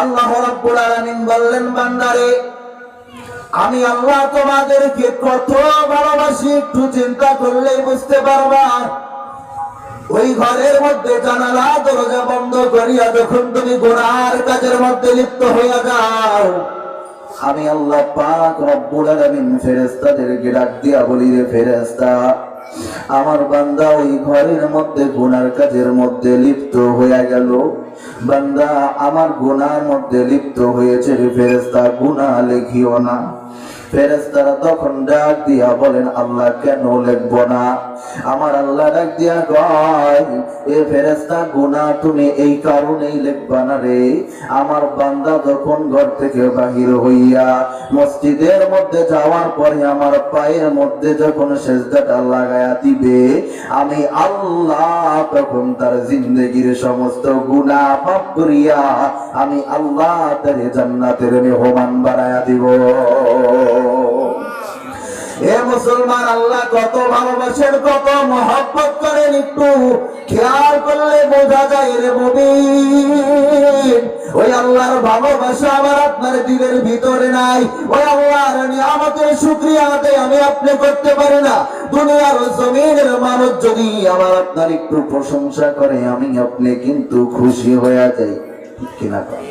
আল্লাহ রাব্বুল আলামিন বললেন, বান্দারে, আমি আল্লাহ তোমাদেরকে কত ভালোবাসি, একটু চিন্তা করলেই বুঝতে পারবা। ওই ঘরের মধ্যে জানালা, দরজা বন্ধ করিয়া যখন তুমি গোড়ার কাজের মধ্যে লিপ্ত হইয়া যাও, আমি আল্লাহ পাক রব্বুল আলামিন ফেরেশতাদেরকে ডাক দিয়া বলি রে ফেরেশতা, আমার বান্দা ওই ঘরের মধ্যে গুনার কাজের মধ্যে লিপ্ত হইয়া গেল। বান্দা আমার গুনার মধ্যে লিপ্ত হয়েছে ফেরেস্তা গুনা লেখিও না। ফেরেস্তারা তখন ডাক দিয়া বলেন, আল্লাহ কেন লিখব না? আমার আল্লাহ ডাক দিয়া কয়, এ ফেরেস্তা গুনাহ তুমি এই কারণেই লিখবা না রে। আমার বান্দা যখন ঘর থেকে বাহির হইয়া মসজিদের মধ্যে যাওয়ার পরে আমার পায়ের মধ্যে যখন সেজদাটা লাগায়া দিবে, আমি আল্লাহ তখন তার জিন্দগির সমস্ত গুনাহ মাফ করিয়া আমি আল্লাহ তার জান্নাতের মেহমান বানায়া দিব। এ মুসলমান আল্লাহ কত ভালোবাসেন, কত মহব্বত করেন একটু খেয়াল করলে বোঝা যায় রে মুমিন। ওই আল্লাহর ভালোবাসা আমার আপনার দিলের ভিতরে নাই। ওই আল্লাহর নিয়ামতের শুকরিয়া আদায় আমি আপনি করতে পারি না। দুনিয়ার জমিনের মানুষ যদি আমার আপনার একটু প্রশংসা করে, আমি আপনি কিন্তু খুশি হয়ে যাই। কিনা কর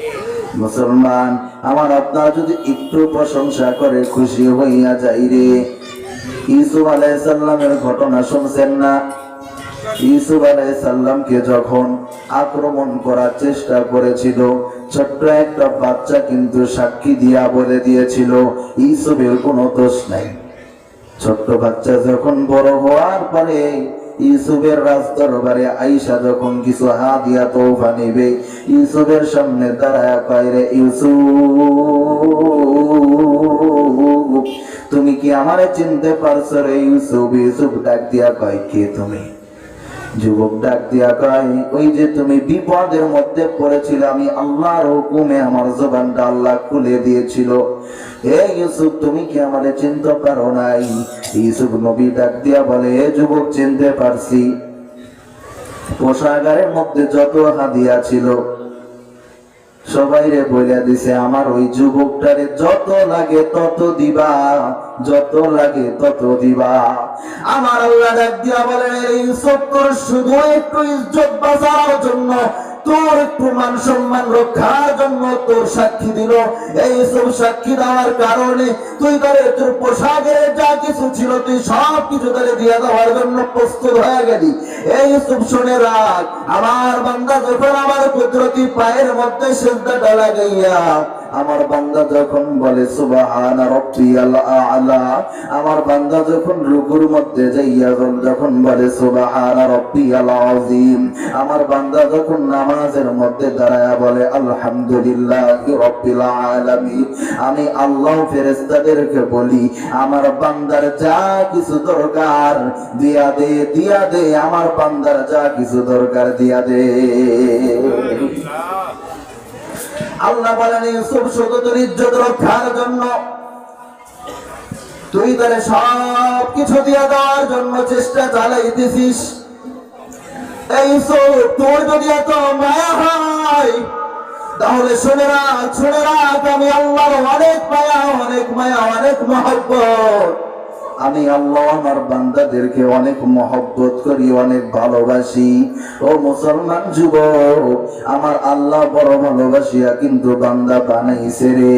মুসলমান, আমার আপনার যদি একটু প্রশংসা করে খুশি হইয়া যাই রে। ইসুফ আলাইসাল্লামের ঘটনা শুনছেন না? ইসুফ আলাইসাল্লামকে যখন আক্রমণ করার চেষ্টা করেছিল, ছোট্ট একটা বাচ্চা কিন্তু সাক্ষী দিয়া বলে দিয়েছিল ইসুফের কোনো দোষ নাই। ছোট্ট বাচ্চা যখন বড় হওয়ার পরে ইউসুফের রাজ দরবারে আইসা যখন কিছু হাদিয়া তোফা নিবে, ইউসুফের সামনে দাঁড়ায় কয়রে ইউসুফ, তুমি কি আমারে চিনতে পারছ রে ইউসুফ? ইউসুফ ডাক দিয়া কয়, কে তুমি? যুবক ডাক দিয়া কয়, ওই যে তুমি বিপদের মধ্যে পড়েছিল, আমি আল্লাহর হুকুমে আমার জবানটা আল্লাহ খুলে দিয়েছিল। হে ইউসুফ, তুমি কি আমারে চিনতে পারো নাই? ইউসুফ নবী ডাক দিয়া বলে, এ যুবক, চিনতে পারছি। পোশাকারের মধ্যে যত হাদিয়া ছিল সবাই রে বইলা দিছে, আমার ওই যুবকটারে যত লাগে তত দিবা, যত লাগে তত দিবা। আমার আল্লাহ ডাক দিয়া বলেন এই সত্তর শুধু একটু ইজ্জত বাঁচানোর জন্য তোর একটু মান সম্মান রক্ষার জন্য তোর সাক্ষী দিল। এই সব সাক্ষী দেওয়ার কারণে তুই তাহলে তোর পোশাকের যা কিছু ছিল, তুই সব কিছু তাহলে দিয়ে দেওয়ার জন্য প্রস্তুত হয়ে গেলি। এই সব শুনে রাখ, আমার বান্দা যখন আমার কুদরতি পায়ের মধ্যে ডালা লাগাইয়া আমার বান্দা যখন বলে আলা আমার বান্দা যখন রুকুর মধ্যে যাইয়া যখন বলে, সুবহান আমার বান্দা যখন নামাজের মধ্যে দাঁড়ায়া বলে, আলহামদুলিল্লাহ আমি আল্লাহ ফেরেশতাদেরকে বলি, আমার বান্দার যা কিছু দরকার, দিয়া দে দিয়া দে, আমার বান্দার যা কিছু দরকার, দিয়া দে। আল্লাহ বলেন ইউসুফ শুধু তোর ইজ্জত রক্ষার জন্য। তুই তাহলে সব কিছু দিয়ে দেওয়ার জন্য চেষ্টা চালাইতেছিস। এই তাহলে শুনে রাখ শুনে রাখ, আমি আল্লাহর অনেক মায়া অনেক মায়া, অনেক মহব্বত। আমি আল্লাহ আমার বান্দাদেরকে অনেক মহব্বত করি, অনেক ভালোবাসি। ও মুসলমান যুব আমার আল্লাহ বড় ভালোবাসিয়া কিন্তু বান্দা বানাইছে রে।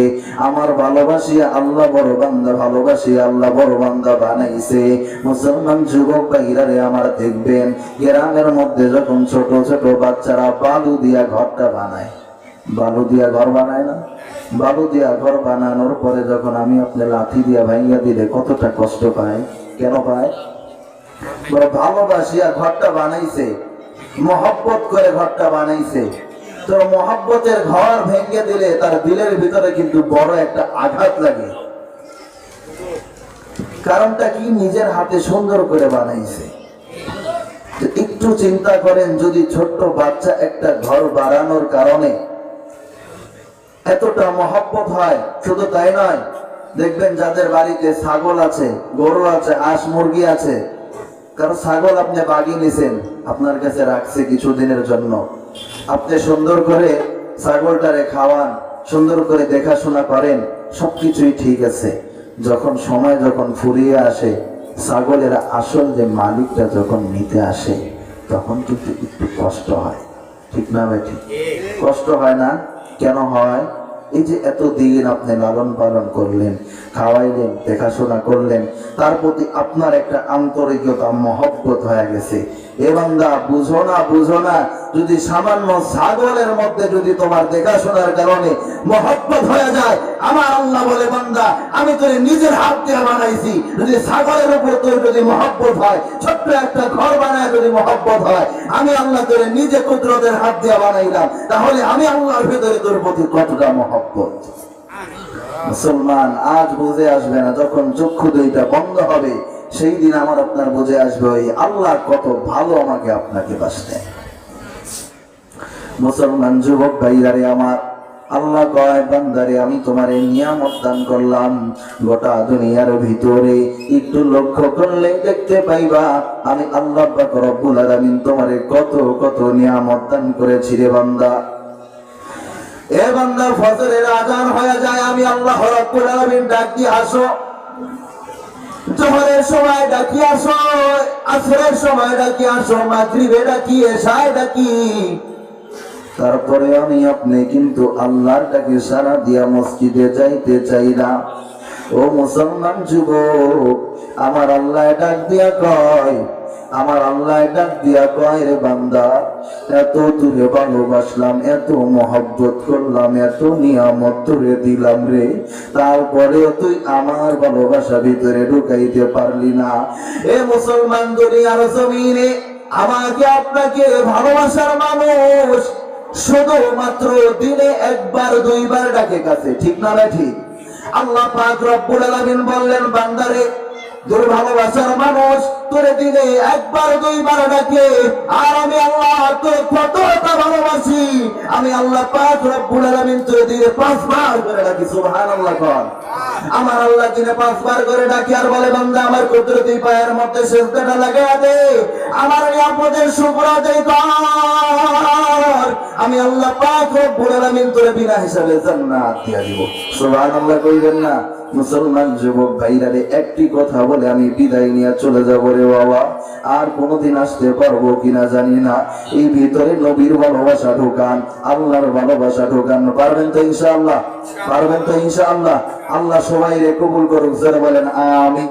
আমার ভালোবাসিয়া আল্লাহ বড় বান্দা ভালোবাসিয়া আল্লাহ বড় বান্দা বানাইছে। মুসলমান যুবক ভাইরা রে, আমার দেখবেন, গ্রামের মধ্যে যখন ছোট ছোট বাচ্চারা বালু দিয়া ঘরটা বানায়। বালু দিয়া ঘর বানায় না? বালু দিয়া ঘর বানানোর পরে যখন আমি আপনার লাঠি দিয়া ভাইয়া দিলে কতটা কষ্ট পায়? কেন পায়? ভালোবাসিয়া ঘরটা বানাইছে। মহব্বত করে ঘরটা বানাইছে। তো মহব্বতের ঘর ভেঙে দিলে তার দিলের ভিতরে কিন্তু বড় একটা আঘাত লাগে। কারণটা কি? নিজের হাতে সুন্দর করে বানাইছে। একটু চিন্তা করেন, যদি ছোট্ট বাচ্চা একটা ঘর বাড়ানোর কারণে এতটা মহব্বত হয় শুধু তাই নয় দেখবেন যাদের বাড়িতে ছাগল আছে গরু আছে হাঁস মুরগি আছে কারণ ছাগল আপনি বাগিয়ে নিছেন আপনার কাছে রাখছে কিছুদিনের জন্য। আপনি সুন্দর করে ছাগলটারে খাওয়ান সুন্দর করে দেখাশোনা করেন সবকিছুই ঠিক আছে। যখন সময় যখন ফুরিয়ে আসে ছাগলের আসল যে মালিকটা যখন নিতে আসে তখন কিন্তু একটু কষ্ট হয়। ঠিক না ভাই ঠিক। কষ্ট হয় না? কেন হয়? এই যে এতদিন আপনি লালন পালন করলেন, খাওয়াইলেন, দেখাশোনা করলেন, তার প্রতি আপনার একটা আন্তরিকতা, মহব্বত হয়ে গেছে। বুঝো না বুঝো না। যদি সামান্য ছাগলের মধ্যে যদি তোমার দেখাশোনার কারণে মহব্বত হয়ে যায় আমার আল্লাহ বলে বান্দা আমি তোর নিজের হাত দিয়ে বানাইছি। যদি ছাগলের উপর তোর যদি মহব্বত হয় ছোট্ট একটা ঘর বানায় যদি মহব্বত হয় আমি আল্লাহ তোর নিজে কুদরতের হাত দিয়ে বানাইলাম। তাহলে আমি আল্লাহর ভেতরে তোর প্রতি কতটা মহব্বত? মুসলমান আজ বুঝে আসবে না যখন চক্ষু দুইটা বন্ধ হবে। সেই দিন আমার আপনার বুঝে আসবে, ওই আল্লাহ কত ভালো আমাকে আপনাকে বাসতেন মুসলমান যুবক ভাইরারে আমার, আল্লাহ কয়, বান্দারে, আমি তোমার এই নিয়ামত দান করলাম। গোটা দুনিয়ার ভিতরে একটু লক্ষ্য করলে দেখতে পাইবা, আমি আল্লাহ পাক রব্বুল আলামিন তোমারে কত কত নিয়ামত দান করেছি রে বান্দা। এ বান্দা, ফজরের আজান হয়ে যায়, আমি আল্লাহ রাব্বুল আলামিন ডাক দিয়ে আসো। জোহরের সময় ডাকি আসো, আসরের সময় ডাকি আসো, মাগরিবে ডাকি, এশায় ডাকি। তারপরে আমি আপনি কিন্তু আল্লাহর ডাকে সারা দিয়া মসজিদে যাইতে চাই না। ও মুসলমান যুবক, আমার আল্লাহ ডাক দিয়া কয় আমার আল্লাহ ডাক দিয়া কয় বান্দা, এত তুলে ভালোবাসলাম, এত মহব্বত করলাম, এত নিয়ামত তুলে দিলাম রে। তারপরেও তুই আমার ভালোবাসা ভিতরে ঢুকাইতে পারলি না। এ মুসলমান দুনিয়ার জমিনে আমাকে আপনাকে ভালোবাসার মানুষ শুধুমাত্র দিনে একবার, দুইবার ডাকে কাছে। ঠিক না না ঠিক? আল্লাহ পাক রব্বুল আলামিন বললেন বান্দারে তোর ভালোবাসার মানুষ তোরে দিনে একবার দুইবার ডাকে আর আমি আল্লাহ তোর কতটা ভালোবাসি। আমি আল্লাহ পাক রব্বুল আলামিন তোরে দিনে পাঁচবার করে ডাকি, সুবহানাল্লাহ কর। আমার আল্লাহ দিনে পাঁচবার করে ডাকি, আর বলে, বান্দা, আমার কুদরতি পায়ের মধ্যে সেজদাটা লাগায়া দে। আমার নিয়ামতের শুকর আদায় কর। আমি আল্লাহ পাক রব্বুল আলামিন তোরে বিনা হিসাবে জান্নাত দিয়া দিব। সুবহানাল্লাহ কইবেন না, মুসলমান যুবক ভাইরারে একটি কথা বলে আমি বিদায় নিয়ে চলে যাব বাবা, আর কোনোদিন আসতে পারব কিনা জানি না। এই ভিতরে নবীর ভালোবাসা ঢোকান, আল্লাহর ভালোবাসা ঢোকান। পারবেন তো ইনশাআল্লাহ? পারবেন তো ইনশাআল্লাহ? আল্লাহ সবাই রে কবুল করুক বলেন আমি